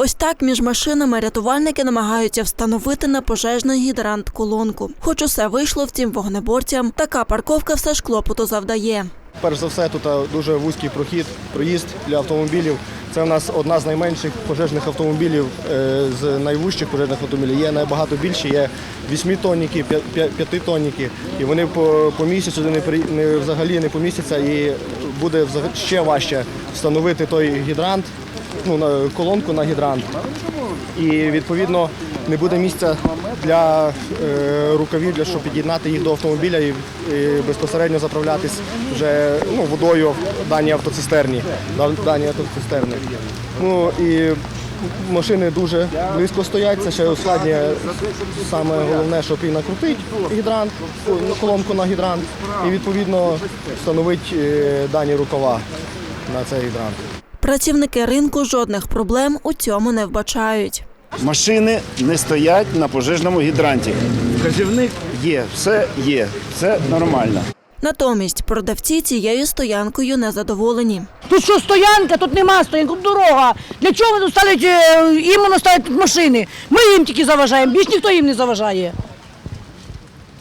Ось так між машинами рятувальники намагаються встановити на пожежний гідрант колонку. Хоч усе вийшло, втім вогнеборцям така парковка все ж клопоту завдає. Перш за все, тут дуже вузький прохід, проїзд для автомобілів. Це у нас одна з найменших пожежних автомобілів е, з найвужчих пожежних автомобілів. Є набагато більші, є 8-тонніки, 5-тонніки. І вони по, по місяцю не, взагалі не помістяться і буде ще важче встановити той гідрант, ну, на, колонку на гідрант. І відповідно не буде місця для е, рукавів, для щоб під'єднати їх до автомобіля і, і безпосередньо заправлятись вже ну, водою в даній автоцистерні. да- даній автоцистерні. Ну і машини дуже близько стоять. Це ще ускладнює саме головне, щоб і накрутити гідрант, колонку на гідрант, і відповідно встановити е, дані рукава на цей гідрант. Працівники ринку жодних проблем у цьому не вбачають. Машини не стоять на пожежному гідранті. Вказівник є, все є, все нормально. Натомість продавці цією стоянкою незадоволені. Тут що стоянка, тут нема стоянки, тут дорога. Для чого ви тут ставлять, е, іменно ставлять тут машини? Ми їм тільки заважаємо, більш ніхто їм не заважає.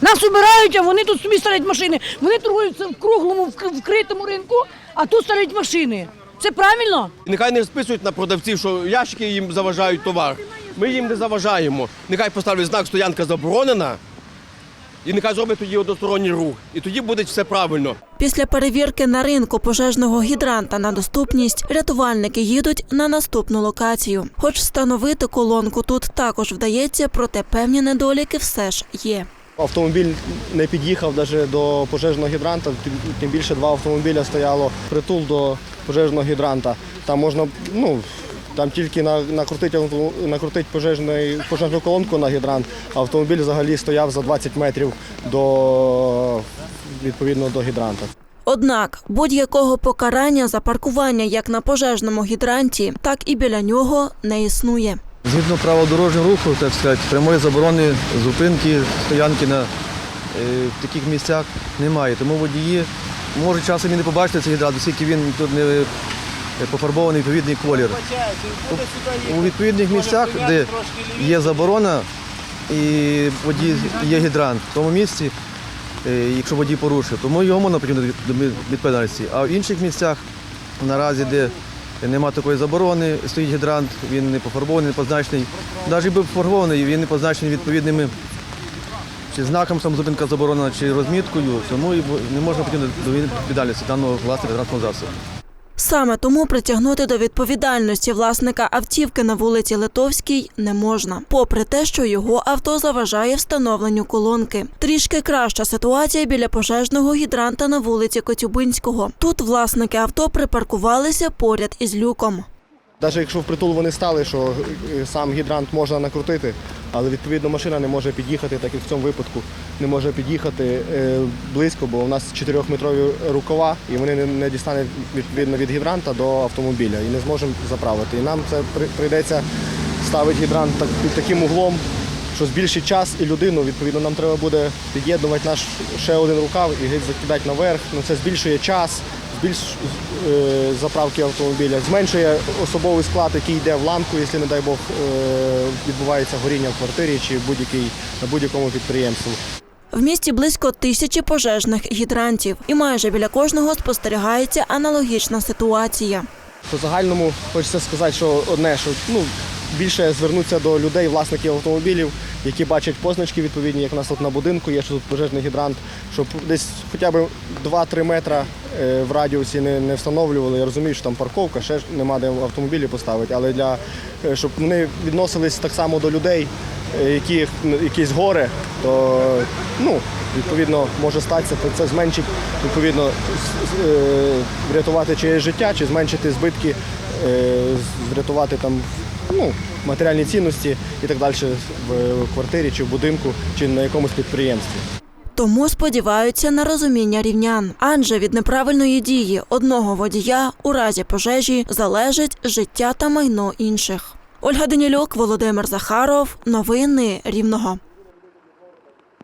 Нас убирають, а вони тут собі ставлять машини. Вони торгуються в круглому, вк- вкритому ринку, а тут ставлять машини. Це правильно? І Нехай не списують на продавців, що ящики їм заважають товар. Ми їм не заважаємо. Нехай поставлять знак стоянка заборонена. І нехай зроблять тоді односторонній рух. І тоді буде все правильно. Після перевірки на ринку пожежного гідранта на доступність рятувальники їдуть на наступну локацію. Хоч встановити колонку тут також вдається, проте певні недоліки все ж є. Автомобіль не під'їхав навіть до пожежного гідранта, тим- тим більше два автомобіля стояло притул до пожежного гідранта. Там можна, ну, там тільки накрутити, накрутити пожежний, пожежну колонку на гідрант, а автомобіль взагалі стояв за 20 метрів до, відповідно, до гідранта. Однак будь-якого покарання за паркування як на пожежному гідранті, так і біля нього не існує. Згідно правил дорожнього руху, так сказати, прямої заборони зупинки, стоянки на, е, в таких місцях немає. Тому водії можуть часом і не побачити цей гідрант, оскільки він тут не е, пофарбований відповідний колір. У відповідних місцях, де є заборона і водій є гідрант, в тому місці, е, якщо водій порушив, тому його можна притягнути до відповідальності. А в інших місцях наразі, де нема такої заборони, стоїть гідрант, він не пофарбований, не позначений. Навіть був пофарбований, він не позначений відповідними чи знаком там зупинка заборонена, чи розміткою, тому і не можна притягнути до відповідальності даного власника транспортного засобу. Саме тому притягнути до відповідальності власника автівки на вулиці Литовській не можна, попри те, що його авто заважає встановленню колонки. Трішки краща ситуація біля пожежного гідранта на вулиці Коцюбинського. Тут власники авто припаркувалися поряд із люком. Навіть якщо впритул вони стали, що е, сам гідрант можна накрутити, але відповідно машина не може під'їхати, так як в цьому випадку не може під'їхати е, близько, бо у нас 4-метрові рукава, і вони не дістануть відповідно від гідранта до автомобіля і не зможемо заправити. І нам це прийдеться ставити гідрант під таким углом, що збільшить час і людину. Відповідно, нам треба буде під'єднувати наш ще один рукав і геть закидати наверх. Ну, це збільшує час, збільш е, заправки автомобіля, зменшує особовий склад, який йде в ламку, якщо, не дай Бог, е, відбувається горіння в квартирі чи на будь-якому підприємстві. В місті близько тисячі пожежних гідрантів, і майже біля кожного спостерігається аналогічна ситуація. По загальному хочеться сказати, що одне, що ну, більше звернутися до людей, власників автомобілів, які бачать позначки відповідні, як у нас тут на будинку є, що тут пожежний гідрант, щоб десь хоча б 2-3 метри е, в радіусі не, не встановлювали. Я розумію, що там парковка, ще ж нема де автомобілі поставити, але для е, щоб вони відносились так само до людей, е, яких якісь горе, то ну, відповідно може статися, то це зменшить відповідно врятувати чиєсь життя чи зменшити збитки, врятувати там ну, матеріальні цінності і так далі в квартирі чи в будинку, чи на якомусь підприємстві. Тому сподіваються на розуміння рівнян. Адже від неправильної дії одного водія у разі пожежі залежить життя та майно інших. Ольга Данілюк, Володимир Захаров. Новини Рівного.